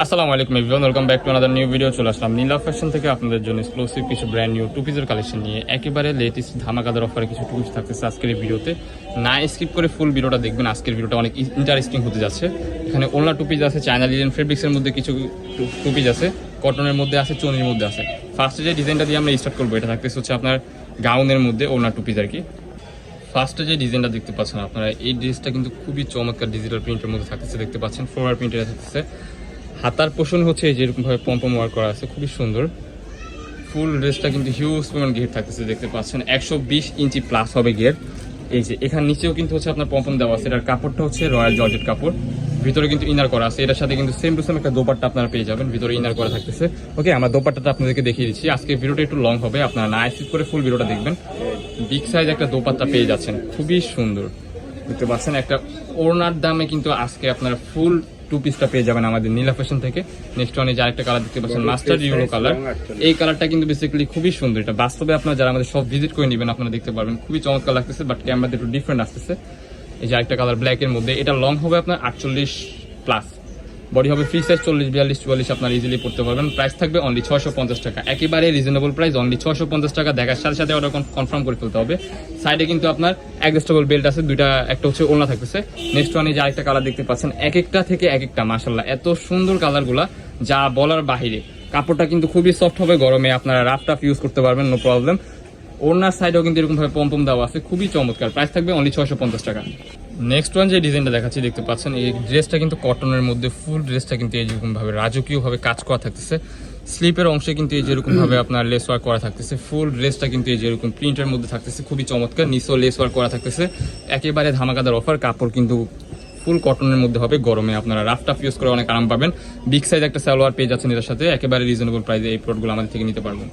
আসসালামু আলাইকুম everyone welcome back to another new video চলে আসলাম নীলা ফ্যাশন থেকে আপনাদের জন্য এক্সক্লুসিভ কিছু ব্র্যান্ড নিউ টুপিজের কালেকশন নিয়ে। একেবারে লেটেস্ট ধামাকাদার অফারে কিছু টুপিস থাকতেছে আজকের এই ভিডিওতে না স্কিপ করে ফুল ভিডিওটা দেখবেন, আজকের ভিডিওটা অনেক ইন্টারেস্টিং হতে যাচ্ছে। এখানে ওলনা টুপিজ আছে চায়না লিলেন ফেব্রিক্সের মধ্যে কিছু টুপিজ আছে কটনের মধ্যে আছে, চনির মধ্যে আছে। ফার্স্টে যে ডিজাইনটা দিয়ে আমরা স্টার্ট করব, এটা থাকতেছে হচ্ছে আপনার গাউনের মধ্যে ওলনা টুপিজ আর কি। ফার্স্টে যে ডিজাইনটা দেখতে পাচ্ছেন আপনারা, এই ড্রেসটা কিন্তু খুবই চমৎকার ডিজিটাল প্রিন্টের মধ্যে থাকতেছে, দেখতে পাচ্ছেন ফ্লোরার প্রিন্টের থাকতেছে। হাতার পোষণ হচ্ছে এই যেরকমভাবে পম্পম ওয়ার্ক করা আছে, খুবই সুন্দর। ফুল ড্রেসটা কিন্তু হিউজ পরিমাণ গেট থাকতেছে, দেখতে পাচ্ছেন। একশো বিশ ইঞ্চি প্লাস হবে গেট এই যে এখানে নিচেও কিন্তু হচ্ছে আপনার পম্পম দেওয়া আছে। এটার কাপড়টা হচ্ছে রয়্যাল জর্জেট কাপড়। ভিতরে কিন্তু ইনার করা আছে। এটার সাথে কিন্তু সেম টু সেম একটা দোপাট্টা আপনারা পেয়ে যাবেন। ভিতরে ইনার করা থাকতেছে। ওকে, আমার দোপাট্টাটা আপনাদেরকে দেখিয়ে দিচ্ছি। আজকে ভিডিওটা একটু লং হবে। আপনারা না স্কিপ করে ফুল ভিডিওটা দেখবেন। বিগ সাইজ একটা দোপাট্টা পেয়ে যাচ্ছেন। খুবই সুন্দর। দেখতে পাচ্ছেন একটা ওড়নার দামে কিন্তু আজকে আপনারা ফুল টু পিসটা পেয়ে যাবেন আমাদের নীলা ফ্যাশন থেকে। নেক্সট ওয়ানে যে আরেকটা কালার দেখতে পাচ্ছেন মাস্টার ইউরো কালার এই কালারটা কিন্তু বেসিক্যালি খুবই সুন্দর। এটা বাস্তবে আপনারা যারা আমাদের সব ভিজিট করে নেবেন আপনারা দেখতে পারবেন। খুবই চমৎকার লাগতেছে বাট ক্যামেরাতে একটু ডিফারেন্ট আসতেছে। এই যে আরেকটা কালার ব্ল্যাক এর মধ্যে। এটা লং হবে আপনার আটচল্লিশ প্লাস বডি হবে ফ্রি সাইজ চল্লিশ, বিয়াল্লিশ, চুয়াল্লিশ আপনার ইজিলি পড়তে পারবেন। প্রাইস থাকবে অনলি ছশো পঞ্চাশ টাকা। একেবারে রিজনেবল প্রাইস অনলি ছশো পঞ্চাশ টাকা। দেখার সাথে সাথে অর্ডার কনফার্ম করে ফেলতে হবে। সাইডে কিন্তু আপনার অ্যাডজাস্টেবল বেল্ট আছে, দুইটা, একটা হচ্ছে ওলনা থাকতেছে। নেক্সট ওয়ানে যে আরেকটা কালার দেখতে পাচ্ছেন, এক একটা থেকে এক একটা মাসাল্লাহ এত সুন্দর কালারগুলা যা বলার বাহিরে। কাপড়টা কিন্তু খুবই সফট হবে, গরমে আপনারা রাফ টাফ ইউজ করতে পারবেন নো প্রবলেম ওনার সাইডেও কিন্তু এরকমভাবে পম্পম দেওয়া আছে, খুবই চমৎকার। প্রাইস থাকবে অনলি ছশো পঞ্চাশ টাকা। নেক্সট ওয়ান যে ডিজাইনটা দেখাচ্ছি, দেখতে পাচ্ছেন, এই ড্রেসটা কিন্তু কটনের মধ্যে ফুল ড্রেসটা কিন্তু এই যেরকম ভাবে রাজকীয় ভাবে কাজ করা থাকতেছে। স্লিপের অংশে কিন্তু এই যেরকম ভাবে আপনার লেস ওয়ার্ক করা থাকতেছে। ফুল ড্রেসটা কিন্তু এই যেরকম প্রিন্টের মধ্যে থাকতেছে, খুবই চমৎকার, নিচেও লেস ওয়ার্ক করা থাকতেছে। একেবারে ধামাকাদার অফার কাপড় কিন্তু ফুল কটনের মধ্যে হবে গরমে। আপনারা রাফ টাফ ইউজ করে অনেক আরাম পাবেন। বিগ সাইজ একটা সালোয়ার পেয়ে যাচ্ছেন এটার সাথে, একেবারে রিজনেবল প্রাইসে এই প্রোডাক্টগুলো আমাদের থেকে নিতে পারবেন।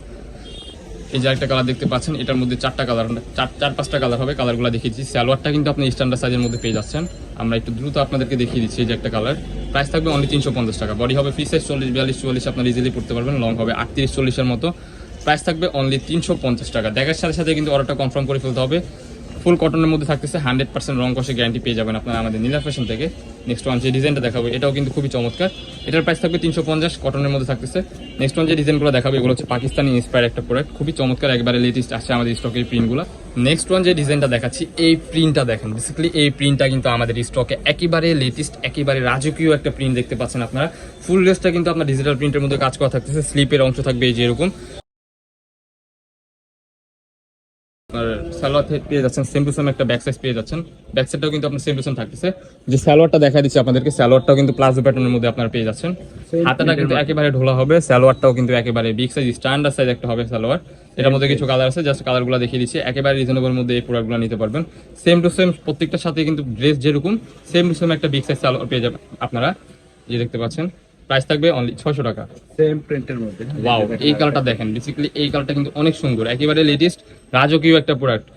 এই যে একটা কালার দেখতে পাচ্ছেন, এটার মধ্যে চারটা কালার চার চার, পাঁচটা কালার হবে কালারগুলো দেখিয়েছি সালোয়ারটা কিন্তু আপনি স্ট্যান্ডার্ড সাইজের মধ্যে পেয়ে যাচ্ছেন। আমরা একটু দ্রুত আপনাদেরকে দেখিয়ে দিচ্ছি এই যে একটা কালার প্রাইস থাকবে অনলি তিনশো পঞ্চাশ টাকা। বডি হবে ফ্রি সাইজ চল্লিশ, বিয়াল্লিশ, চুয়াল্লিশ, আপনার ইজিলি পড়তে পারবেন। লং হবে আটত্রিশ, চল্লিশের মতো। প্রাইস থাকবে অনলি তিনশো পঞ্চাশ টাকা। দেখার সাথে সাথে কিন্তু অর্ডারটা কনফার্ম করে ফেলতে হবে। ফুল কটনের মধ্যে থাকতেছে হান্ড্রেড পার্সেন্ট রং কষে গ্যারান্টি পেয়ে যাবেন আপনারা আমাদের নীলা ফ্যাশন থেকে। নেক্সট ওয়ান যে ডিজাইনটা দেখাবো, এটাও কিন্তু খুবই চমৎকার। এটার প্রাইস থাকবে তিনশো পঞ্চাশ কটনের মধ্যে থাকতেছে। নেক্সট ওয়ান যে ডিজাইনগুলো দেখাবো, এগুলো হচ্ছে পাকিস্তানি ইন্সপায়ার একটা প্রোডাক্ট খুবই চমৎকার, একবারে লেটেস্ট আছে আমাদের স্টকের প্রিন্টগুলো নেক্সট ওয়ান যে ডিজাইনটা দেখাচ্ছি, এই প্রিন্টটা দেখেন। বেসিক্যালি এই প্রিন্টটা কিন্তু আমাদের স্টকে একেবারে লেটেস্ট একেবারে রাজকীয় একটা প্রিন্ট দেখতে পাচ্ছেন আপনারা। ফুল ড্রেসটা কিন্তু আপনার ডিজিটাল প্রিন্টের মধ্যে কাজ করা থাকতেছে স্লিপের অংশ থাকবে এই যে আপনার সালোয়ার পেয়ে যাচ্ছেন সেম টু সেম একটা ব্যাক সাইজ পেয়ে যাচ্ছেন। ব্যাক সাইডটাও কিন্তু আপনার সেম টু সেম থাকতেছে। যে সালোয়ারটা দেখা দিচ্ছি আপনাদেরকে সালোয়ারটাও কিন্তু প্লাজো প্যাটার্নের মধ্যে আপনারা পেয়ে যাচ্ছেন। হাতাটা কিন্তু একেবারে ঢোলা হবে সালোয়ারটাও কিন্তু একেবারে বিগ সাইজ স্ট্যান্ডার্ড সাইজ একটা হবে সালোয়ার। এটার মধ্যে কিছু কালার আছে জাস্ট কালারগুলো দেখিয়ে দিচ্ছি। একেবারে রিজনেবল মধ্যে এই প্রোডাক্টগুলো নিতে পারবেন। সেম টু সেম প্রত্যেকটার সাথে কিন্তু ড্রেস যেরকম সেম টু সেম একটা বিগ সাইজ সালোয়ার পেয়ে যাবেন আপনারা। যে দেখতে পাচ্ছেন প্রাইস থাকবে অনলি ছয়শো টাকা। সেম প্রিন্টের মধ্যে। ওয়াও এই কালারটা দেখেন। বেসিক্যালি এই কালারটা কিন্তু অনেক সুন্দর। একেবারে লেটেস্ট রাজকীয় একটা প্রোডাক্ট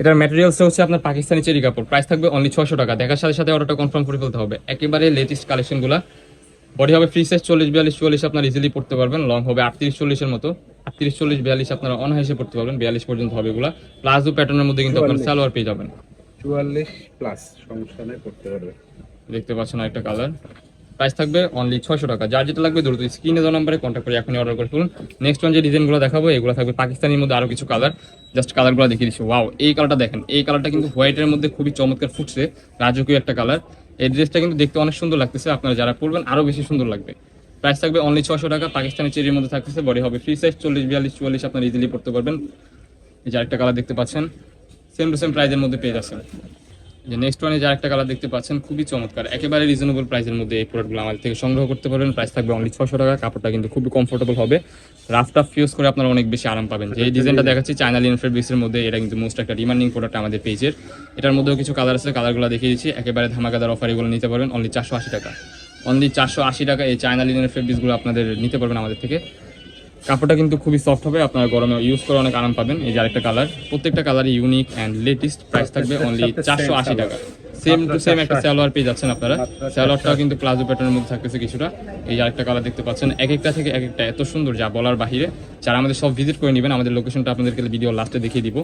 এটার ম্যাটেরিয়ালস হচ্ছে আপনার পাকিস্তানি চেরি কাপড়। প্রাইস থাকবে অনলি ছশো টাকা। দেখার সাথে সাথে অর্ডারটা কনফার্ম করে ফেলতে হবে। একেবারে লেটেস্ট কালেকশনগুলো বডি হবে ফ্রি সাইজ চল্লিশ বিয়াল্লিশ চুয়াল্লিশ আপনার ইজিলি পড়তে পারবেন। লং হবে আটত্রিশ চল্লিশের মতো। আটত্রিশ চল্লিশ বিয়াল্লিশ আপনারা অনায়াসে পড়তে পারবেন। বিয়াল্লিশ পর্যন্ত হবে এগুলা। প্লাজো প্যাটার্নের মধ্যে কিন্তু আপনার সালোয়ার পেয়ে যাবেন। চুয়াল্লিশ প্লাস সমস্যা নেই করতে পারবে দেখতে পাচ্ছেন একটা কালার প্রাইস থাকবে অনলি ছয়শো টাকা। যার যেটা লাগবে দ্রুত স্ক্রিনে দেওয়া নাম্বারে কন্ট্যাক্ট করে এখনই অর্ডার করে ফেলুন। নেক্সট ওয়ান যে ডিজাইনগুলো দেখাবো, এগুলো থাকবে পাকিস্তানের মধ্যে আরও কিছু কালার জাস্ট কালারগুলো দেখিয়ে দিচ্ছি। ওয়াও এই কালারটা দেখেন। এই কালারটা কিন্তু হোয়াইটের মধ্যে খুবই চমৎকার ফুটছে। রাজকীয় একটা কালার এই ড্রেসটা কিন্তু দেখতে অনেক সুন্দর লাগতেছে। আপনারা যারা পরবেন, আরও বেশি সুন্দর লাগবে। প্রাইস থাকবে অনলি ছশো টাকা। পাকিস্তানি চেরির মধ্যে থাকতেছে। বডি হবে ফ্রি সাইজ চল্লিশ, বিয়াল্লিশ, চুয়াল্লিশ আপনার ইজিলি পড়তে পারবেন। এই যে আরেকটা কালার দেখতে পাচ্ছেন। সেম টু সেম প্রাইজের মধ্যে পেয়ে যাচ্ছেন। যে নেক্সট ওয়ানে যে একটা কালার দেখতে পাচ্ছেন, খুবই চমৎকার। একেবারে রিজনেবল প্রাইসের মধ্যে এই প্রোডাক্টগুলো আমাদের থেকে সংগ্রহ করতে পারবেন। প্রাইস থাকবে অনলি ছশো টাকা, কাপড়টা কিন্তু খুবই কমফোর্টেবল হবে। রাফ টাফ ইউজ করে আপনারা অনেক বেশি আরাম পাবেন। যে ডিজাইনটা দেখাচ্ছি চায়না লিন ফেব্রিক্সের মধ্যে, এটা কিন্তু মোস্ট একটা ডিমান্ডিং প্রোডাক্ট আমাদের পেজের এটার মধ্যেও কিছু কালার আছে কালারগুলো দেখিয়ে দিচ্ছি। একেবারে ধামাকাদার অফার এগুলো নিতে পারবেন অনলি চারশো আশি টাকা। অনলি চারশো আশি টাকা এই চায়না লিনের ফেব্রিক্সগুলো আপনাদের নিতে পারবেন আমাদের থেকে। কাপড়টা কিন্তু খুবই সফট হবে আপনারা গরমে ইউজ করে অনেক আরাম পাবেন। এই যে আরেকটা কালার প্রত্যেকটা colour unique and latest price থাকবে অনলি চারশো আশি টাকা। সেম টু সেম একটা সালোয়ার পেয়ে যাচ্ছেন আপনারা। সালোয়ারটাও কিন্তু প্লাজো প্যাটার্নের মধ্যে থাকতেছে কিছুটা। এই যে আরেকটা কালার দেখতে পাচ্ছেন এক একটা থেকে এক একটা এত সুন্দর যা বলার বাহিরে। যারা আমাদের সব ভিজিট করে নেবেন আমাদের লোকেশনটা আপনাদেরকে ভিডিও লাস্টে দেখিয়ে দিব।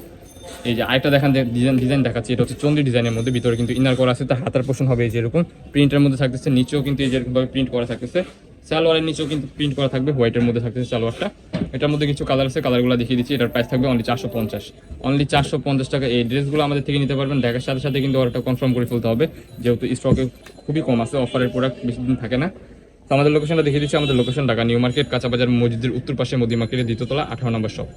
এই যে আরেকটা দেখান ডিজাইন ডিজাইন দেখাচ্ছি এটা হচ্ছে চন্দ্রী ডিজাইনের মধ্যে। ভিতরে কিন্তু ইনার করা আছে তার হাতার পোষণ হবে এই যেরকম প্রিন্টের মধ্যে থাকতেছে নিচেও কিন্তু এই যেরকম ভাবে প্রিন্ট করা থাকতেছে। সালোয়ারের নিচেও কিন্তু প্রিন্ট করা থাকবে হোয়াইটের মধ্যে থাকতেছে সালোয়ারটা। এটার মধ্যে কিছু কালার আছে কালারগুলো দেখিয়ে দিচ্ছি। এটার প্রাইস থাকবে অনলি চারশো পঞ্চাশ। অনলি চারশো পঞ্চাশ টাকা। এই ড্রেসগুলো আমাদের থেকে নিতে পারবেন। দেখার সাথে সাথে কিন্তু অর্ডারটা কনফার্ম করে ফেলতে হবে, যেহেতু স্টকে খুবই কম আছে অফারের প্রোডাক্ট বেশি দিন থাকে না। তো আমাদের লোকেশনটা দেখিয়ে দিচ্ছি। আমাদের লোকেশন ঢাকা নিউ মার্কেট, কাঁচাবাজার মসজিদের উত্তর পাশে মোদি মার্কেটের দ্বিতীয়তলা আঠারো নম্বর শপ